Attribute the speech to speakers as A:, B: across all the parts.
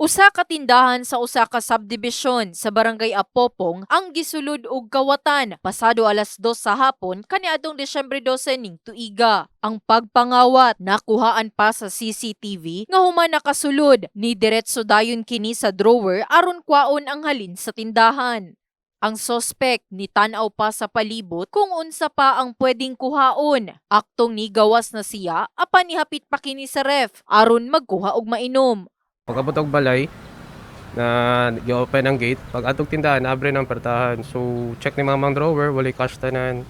A: Usa ka tindahan sa usa ka subdivision sa Barangay Apopong ang gisulod og kawatan pasado alas 2 sa hapon kaniadtong Desyembre 12 ning tuiga. Ang pagpangawat nakuhaan pa sa CCTV nga human nakasulod ni diretso dayon kini sa drawer aron kwaon ang halin sa tindahan. Ang sospek ni tanaw pa sa palibot kung unsa pa ang pwedeng kuhaon. Aktong ni gawas na siya apan nihapit pa kini sa ref aron magkuha og mainom.
B: Pagkabot og balay na i-open ang gate, pag atog tindahan abre ng pertahan. So check ni mamang drawer, walay cash tanan.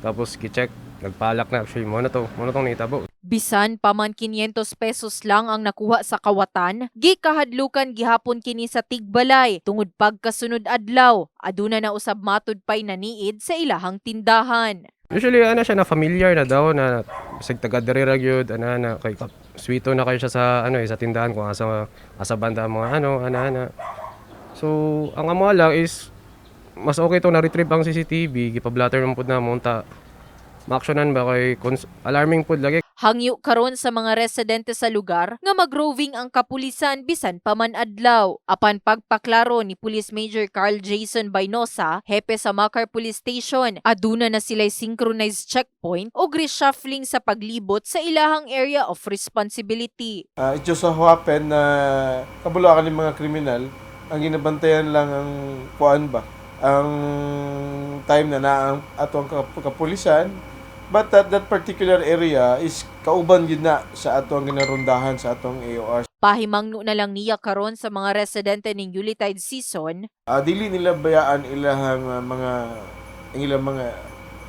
B: Tapos gi-check, nagpalak na actually mo na to, mo na tong nitabo.
A: Bisan pa man 500 pesos lang ang nakuha sa kawatan, gikahadlukan gihapon kini sa tigbalay tungod pagkasunod adlaw. Aduna na usab matud pay naniid sa ilahang tindahan.
B: Usually ano siya na familiar na daw na sig taga diri ra gyud ana na kay sweeto na kayo siya sa ano eh, sa tindahan kung asa asa banda mga ano ana ana. So ang amo lang is mas okay to na retrieve ang CCTV gipablatter man pud na mo unta. Maaksyonan ba kay cons- alarming pud lagi
A: Hangyo karon sa mga residente sa lugar nga magroving ang kapulisan bisan pa man adlaw. Apan pagpaklaro ni Police Major Carl Jason Bainosa, hepe sa Makar Police Station, aduna na sila'y synchronized checkpoint o reshuffling sa paglibot sa ilahang area of responsibility.
C: Uh, it just so happen na kabulukan ng mga kriminal, ang ginabantayan lang ang kuan ba, ang time na na ang atong kap- kapulisan, but that, that particular area is kauban yun na sa atong ginarundahan sa atong AOR.
A: Pahimangno na lang niya karon sa mga residente ning Yuletide season.
C: Ah, dili nila bayaan ilahang ah, mga ang ilang mga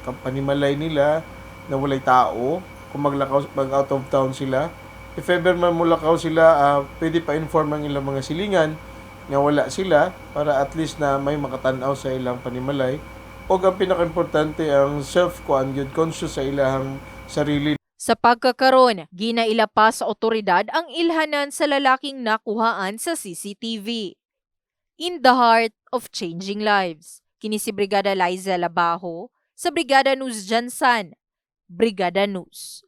C: kapanimalay nila na walay tao. Kung maglakaw mag out of town sila. If ever man mulakaw sila ah, pwede pa inform ang ilang mga silingan nga wala sila para at least na may makatanaw sa ilang panimalay o ang pinaka-importante ang self kuan yun conscious sa ilang sarili
A: Sa pagkakaron, ginaila pa sa otoridad ang ilhanan sa lalaking nakuhaan sa CCTV. In the heart of changing lives, kini si Brigada Liza Labajo sa Brigada News Jansan, Brigada News.